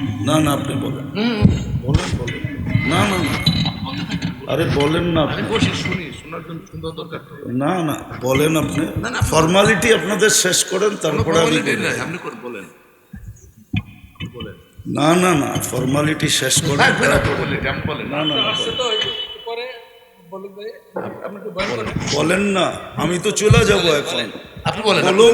না না আপনি বলেন। বলেন বলেন। না না না। আরে বলেন না আপনি। বসে শুনি শোনার জন্য সুন্দর দরকার না না বলেন আপনি। না, না, ফর্মালিটি আপনাদের শেষ করেন তারপরে আমি formality আপনি করে বলেন। বলেন। না না না ফর্মালিটি শেষ করেন থাকবে না না না বলেন না আমি তো চলে যাব এখন। আপনি বলেন বলো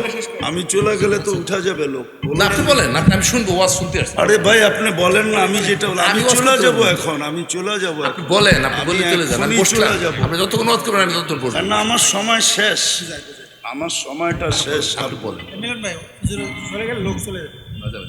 আমি চলে গেলে তো উঠা যাবে লোক। না আপনি বলেন আপনি আমি শুনব ওয়াজ শুনতে আসছি। আরে ভাই আপনি বলেন না আমি যেটা আমি চলে যাব এখন আমি চলে যাব আপনি বলেন আপনি বলে চলে যান আমি চলে যাব। আপনি যতক্ষণ ওয়াজ করবেন আমি ততক্ষণ বসবো। না আমার সময় শেষ। আমার সময়টা শেষ। আর আপনি বলেন। ভাই চলে গেলে লোক চলে যাবে। যাবেন।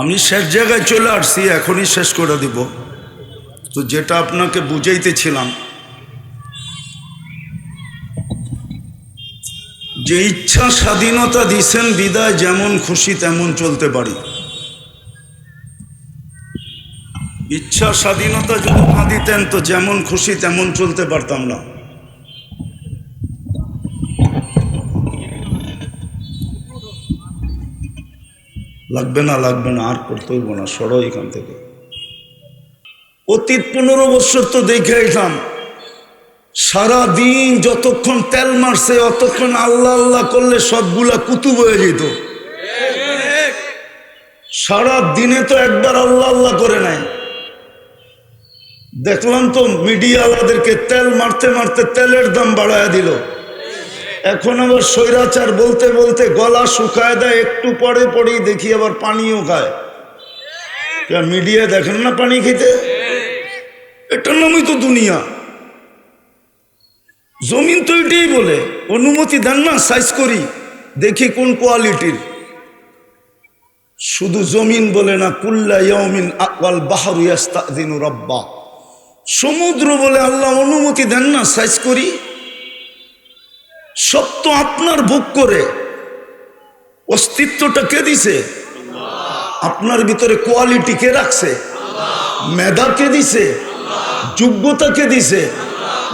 আমি শেষ জায়গায় চলে আসছি, এখনই শেষ করে দিব। তো যেটা আপনাকে বুঝাইতেছিলাম, যে ইচ্ছা স্বাধীনতা দিছেন, বিদায় যেমন খুশি তেমন চলতে পারি। ইচ্ছা স্বাধীনতা যদি না দিতেন, তো যেমন খুশি তেমন চলতে পারতাম না। লাগবে না লাগবে না, আর করতে হইব না, সরো এখান থেকে। অতীত পনেরো বছর তো দেখে এলাম সারা দিন যতক্ষণ তেল মারছে, অতক্ষণ আল্লাহ আল্লাহ করলে সবগুলা কুতুব হয়ে যেত। সারা দিনে তো একবার আল্লাহ আল্লাহ করে নাই। দেখলাম তো মিডিয়াওয়ালাদেরকে তেল মারতে মারতে তেলের দাম বাড়ায় দিল। এখন আবার স্বৈরাচার বলতে বলতে গলা শুকায় দেয়, একটু পরে পরেই দেখি আবার পানিও খায়। মিডিয়া দেখেন না পানি খেতে? এটার নামই তো দুনিয়া। জমিন তো এটাই বলে, অনুমতি দেন না সাইজ করি, দেখি কোন কোয়ালিটির। শুধু জমিন বলে না, কুল্লা ইয়মিন আকওয়াল বাহারু ইয়াস্তাদিনু রব্বা। সমুদ্র বলে আল্লাহ অনুমতি দেন না সাইজ করি। তো আপনার ভোগ করে। অস্তিত্বটা কে দিছে? আপনার ভিতরে কোয়ালিটি কে রাখছে? মেধা কে দিছে? যোগ্যতা কে দিছে?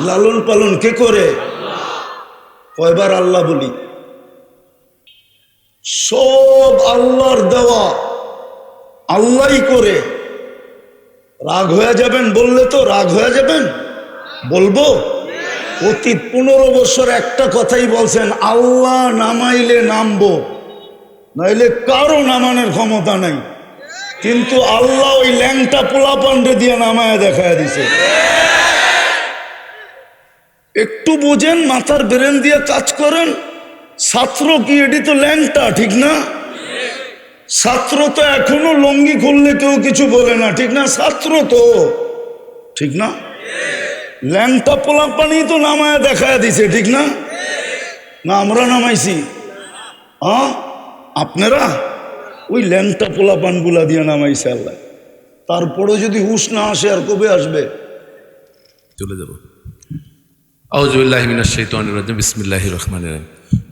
লালন পালন কে করে? কয়বার আল্লাহ বলি, সব আল্লাহর দেওয়া আল্লাহই করে। রাগ হয়ে যাবেন বললে তো রাগ হয়ে যাবেন। বলব? অতীত পনেরো বছর একটা কথাই বলছেন, আল্লাহ নামাইলে নামবো, নাইলে কারও নামানোর ক্ষমতা নাই। কিন্তু আল্লাহ ওই ল্যাংটা পোলা পান্ডে দিয়ে নামায় দেখায় দিছে। একটু বোঝেন, মাথার ব্রেন দিয়ে কাজ করেন, ছাত্র কি, এটি তো ল্যাংটা, ঠিক না? ছাত্র তো এখনও লঙ্গি খুললে কেউ কিছু বলে না, ঠিক না? ছাত্র তো, ঠিক না? ল্যাংটা পোলা পানি তো নামায় দেখায় দিছে, ঠিক না? না, আমরা নামাইছি। হ্যাঁ আপনারা? ওই ল্যাংটা পোলা পানগুলা দিয়ে নামাইছে আল্লাহ। তারপরে যদি হুশ না আসে, আর কবে আসবে? চলে যাব।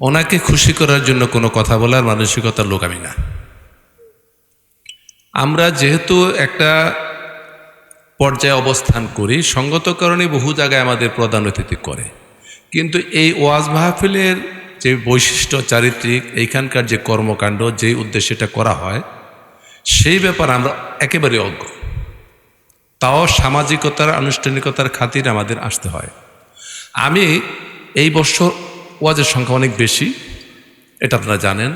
ওনাকে খুশি করার জন্য কোনো কথা বলার মানসিকতার লোক আমি না। আমরা যেহেতু একটা পর্যায়ে অবস্থান করি, সঙ্গত কারণে বহু জায়গায় আমাদের প্রধান অতিথি করে। কিন্তু এই ওয়াজ মাহফিলের যে বৈশিষ্ট্য, চারিত্রিক, এইখানকার যে কর্মকাণ্ড যে উদ্দেশ্যে এটা করা হয়, সেই ব্যাপার আমরা একেবারে অজ্ঞ। তাও সামাজিকতার, আনুষ্ঠানিকতার খাতির আমাদের আসতে হয়। আমি এই বছর ওয়াজের সংখ্যা অনেক বেশি, এটা আপনারা জানেন।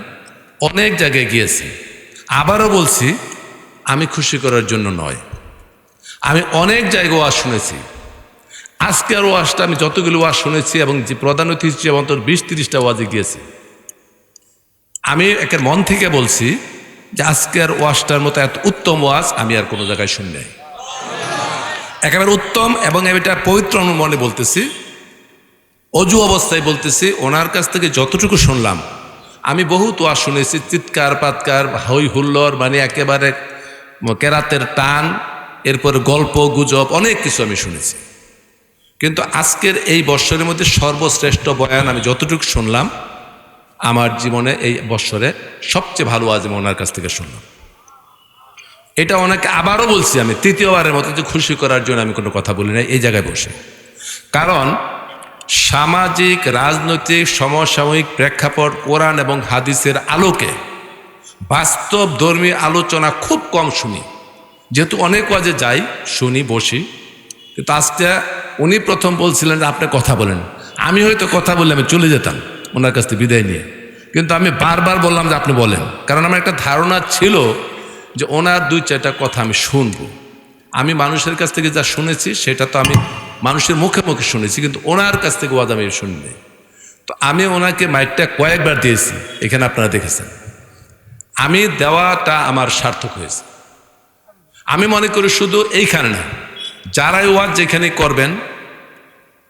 অনেক জায়গায় গিয়েছি। আবারও বলছি, আমি খুশি করার জন্য নয়। আমি অনেক জায়গা ওয়াজ শুনেছি। আজকের ওয়াজটা আমি যতগুলো ওয়াজ শুনেছি এবং যে প্রধান অতিথি হিসেবে অন্তর বিশ, তিরিশটা ওয়াজে গিয়েছি। আমি একের মন থেকে বলছি যে আজকের ওয়াজটার মতো এত উত্তম ওয়াজ আমি আর কোনো জায়গায় শুনি নাই। একেবারে উত্তম এবং আমি এটা পবিত্র মনে বলতেছি। অজু অবস্থায় বলতেছি, ওনার কাছ থেকে যতটুকু শুনলাম, আমি বহুত ওয়াজ শুনেছি চিৎকার পাতকার হই হুল্লোর মানে একেবারে কেরাতের টান এরপর গল্প, গুজব, অনেক কিছু আমি শুনেছি। কিন্তু আজকের এই বৎসরের মধ্যে সর্বশ্রেষ্ঠ বয়ান আমি যতটুকু শুনলাম, আমার জীবনে এই বৎসরে সবচেয়ে ভালো আজ ওনার কাছ থেকে শুনলাম। এটা অনেকে আবারও বলছি আমি, তৃতীয়বারের মতো যে খুশি করার জন্য আমি কোনো কথা বলি না এই জায়গায় বসে। কারণ সামাজিক, রাজনৈতিক, সমসাময়িক প্রেক্ষাপট, কোরআন এবং হাদিসের আলোকে বাস্তব ধর্মী আলোচনা খুব কম শুনি। যেহেতু অনেক ওয়াজে যাই, শুনি, বসি, কিন্তু আজকে উনি প্রথম বলছিলেন যে আপনি কথা বলেন। আমি হয়তো কথা বললে আমি চলে যেতাম ওনার কাছ থেকে বিদায় নিয়ে। কিন্তু আমি বারবার বললাম যে আপনি বলেন। কারণ আমার একটা ধারণা ছিল যে ওনার দুই, চারটা কথা আমি শুনব। আমি মানুষের কাছ থেকে যা শুনেছি, সেটা তো আমি মানুষের মুখে মুখে শুনেছি, কিন্তু ওনার কাছ থেকে ওয়াজ আমি শুনিনি তো আমি ওনাকে মাইকটা কয়েকবার দিয়েছি, এখানে আপনারা দেখেছেন। আমি দেওয়াটা আমার সার্থক হয়েছে। আমি মনে করি শুধু এইখানে না, যারাই ওয়াজ যেখানে করবেন,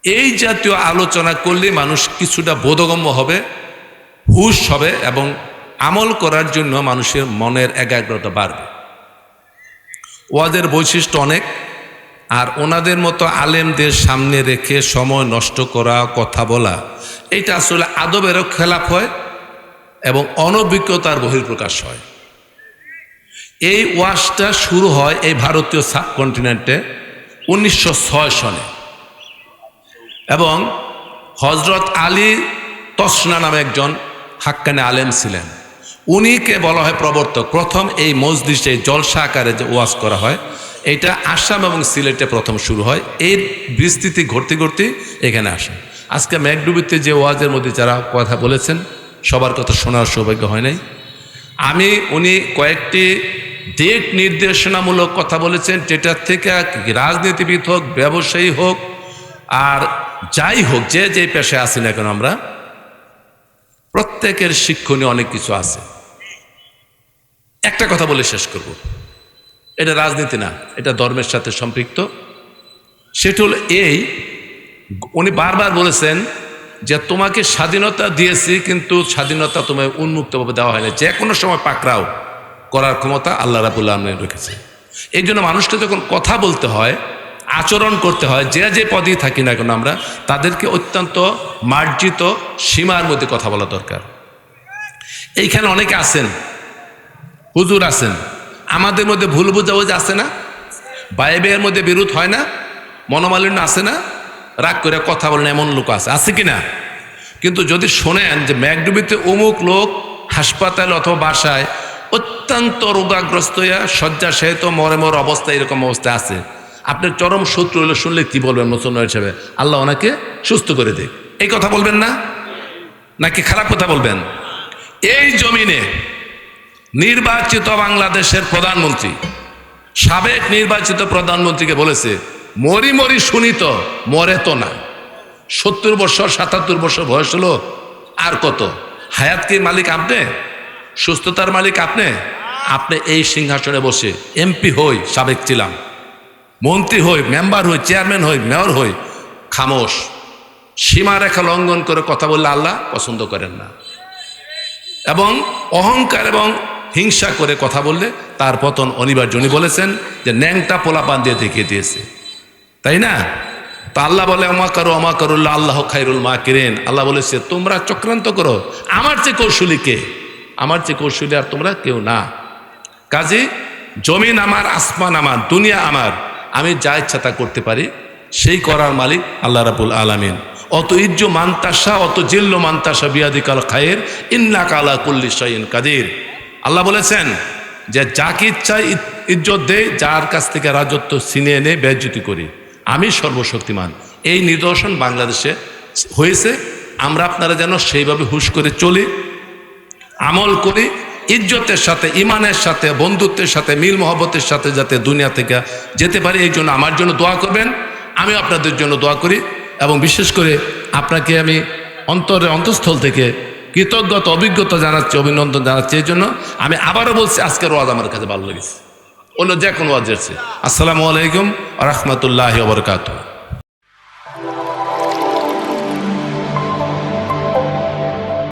এই জাতীয় আলোচনা করলে মানুষ কিছুটা বোধগম্য হবে, হুশ হবে এবং আমল করার জন্য মানুষের মনের একাগ্রতা বাড়বে। ওয়াজের বৈশিষ্ট্য অনেক, আর ওনাদের মতো আলেমদের সামনে রেখে সময় নষ্ট করা, কথা বলা এটা আসলে আদবেরও খেলাপ হয় এবং অনভিজ্ঞতার বহির্প্রকাশ হয়। এই ওয়াশটা শুরু হয় এই ভারতীয় সাবকন্টিনেন্টে উনিশশো সনে। এবং হজরত আলী তসনা নামে একজন হাক্কানে আলেম ছিলেন। উনিকে বলা হয় প্রবর্তক। প্রথম এই মসজিদে জলসা আকারে যে ওয়াজ করা হয়, এটা আসাম এবং সিলেটে প্রথম শুরু হয়। এর বিস্তৃতি ঘটতে ঘটতে এখানে আসে। আজকে ম্যাকডুবিতে যে ওয়াজের মধ্যে যারা কথা বলেছেন, সবার কথা শোনার সৌভাগ্য হয় নাই। আমি, উনি কয়েকটি ডেট নির্দেশনামূলক কথা বলেছেন যেটার থেকে রাজনীতিবিদ হোক, ব্যবসায়ী হোক, আর যাই হোক, যে যে পেশায় আছি না কেন আমরা, প্রত্যেকের শিক্ষণীয় অনেক কিছু আছে। একটা কথা বলে শেষ করব। এটা রাজনীতি না, এটা ধর্মের সাথে সম্পৃক্ত। সেটা হলো এই, উনি বারবার বলেছেন যে, তোমাকে স্বাধীনতা দিয়েছি, কিন্তু স্বাধীনতা তোমায় উন্মুক্তভাবে দেওয়া হয়নি। যে কোনো সময় পাকড়াও। করার ক্ষমতা আল্লাহ রাবুল্লাহ আলমিন রেখেছে। এই জন্য মানুষকে যখন কথা বলতে হয়, আচরণ করতে হয়, যে যে পদেই থাকি না কেন আমরা, তাদেরকে অত্যন্ত মার্জিত সীমার মধ্যে কথা বলা দরকার। এইখানে অনেকে আছেন, হুজুর আছেন, আমাদের মধ্যে ভুল বুঝাবুঝি আছে না? ভাই ভাইয়ের মধ্যে বিরোধ হয় না? মনোমালিন্য আছে না? রাগ করে কথা বলেন এমন লোক আছে আছে কি না? কিন্তু যদি শোনেন যে ম্যাকডুবিতে অমুক লোক হাসপাতাল অথবা বাসায় অত্যন্ত রোগাগ্রস্ত হইয়া শয্যাশায়িত মরে মর অবস্থা এরকম অবস্থা আছে। আপনার চরম শত্রু হলে শুনলে কি বলবেন মুসলমান হিসেবে? আল্লাহ ওনাকে সুস্থ করে দেখ এই কথা বলবেন না? নাকি খারাপ কথা বলবেন? এই জমিনে নির্বাচিত বাংলাদেশের প্রধানমন্ত্রী, সাবেক নির্বাচিত প্রধানমন্ত্রীকে বলেছে, মরি মরি শুনি তো, মরে তো না। সত্তর বছর, সাতাত্তর বছর বয়স হলো আর কত? হায়াত কি মালিক আপনি? সুস্থতার মালিক আপনি? আপনি এই সিংহাসনে বসে এমপি হই, সাবেক ছিলাম। মন্ত্রী হই, মেম্বার হই, চেয়ারম্যান হই, মেয়র হই, খামোশ। সীমারেখা লঙ্ঘন করে কথা বললে আল্লাহ পছন্দ করেন না। এবং অহংকার এবং হিংসা করে কথা বললে তার পতন অনিবার্য। উনি বলেছেন যে ন্যাংটা পোলা পোলাপান দিয়ে দেখিয়ে দিয়েছে। তাই না? তা আল্লাহ বলে অমা করো অমা করুল্লাহ, আল্লাহ খাইরুল মা কিরেন আল্লাহ বলেছে, তোমরা চক্রান্ত করো। আমার চেয়ে কৌশলী কে? আমার যে কৌশলী আর তোমরা কেউ না। কাজে, জমিন আমার, আসমান আমার, দুনিয়া আমার, আমি যা ইচ্ছা তা করতে পারি, সেই করার মালিক আল্লাহ রাবুল আলামিন। অত ইজ্জ মান্তাসা, অত জিল্ল মান্তাসা বিয়াদিকাল খায়ের ইন্না কালা কুল্লি শাইন কাদির। আল্লাহ বলেছেন যে, যাকে ইচ্ছায় ই- ইজ্জত দেয়, যার কাছ থেকে রাজত্ব ছিনিয়ে এনে বেজ্জতি করি। আমি সর্বশক্তিমান। এই নিদর্শন বাংলাদেশে হয়েছে। আমরা আপনারা যেন সেইভাবে হুশ করে চলি। আমল করি, ইজ্জতের সাথে, ইমানের সাথে, বন্ধুত্বের সাথে, মিল মহব্বতের সাথে যাতে দুনিয়া থেকে যেতে পারি, এই জন্য আমার জন্য দোয়া করবেন। আমি আপনাদের জন্য দোয়া করি এবং বিশেষ করে আপনাকে আমি অন্তরের অন্তঃস্থল থেকে কৃতজ্ঞতা, অভিজ্ঞতা জানাচ্ছি, অভিনন্দন জানাচ্ছি, এই জন্য আমি আবারও বলছি, আজকের ওয়াজ আমার কাছে ভালো লেগেছে। অন্য যে কোনো ওয়াজ আসসালামু আলাইকুম রহমতুল্লাহ বরকাত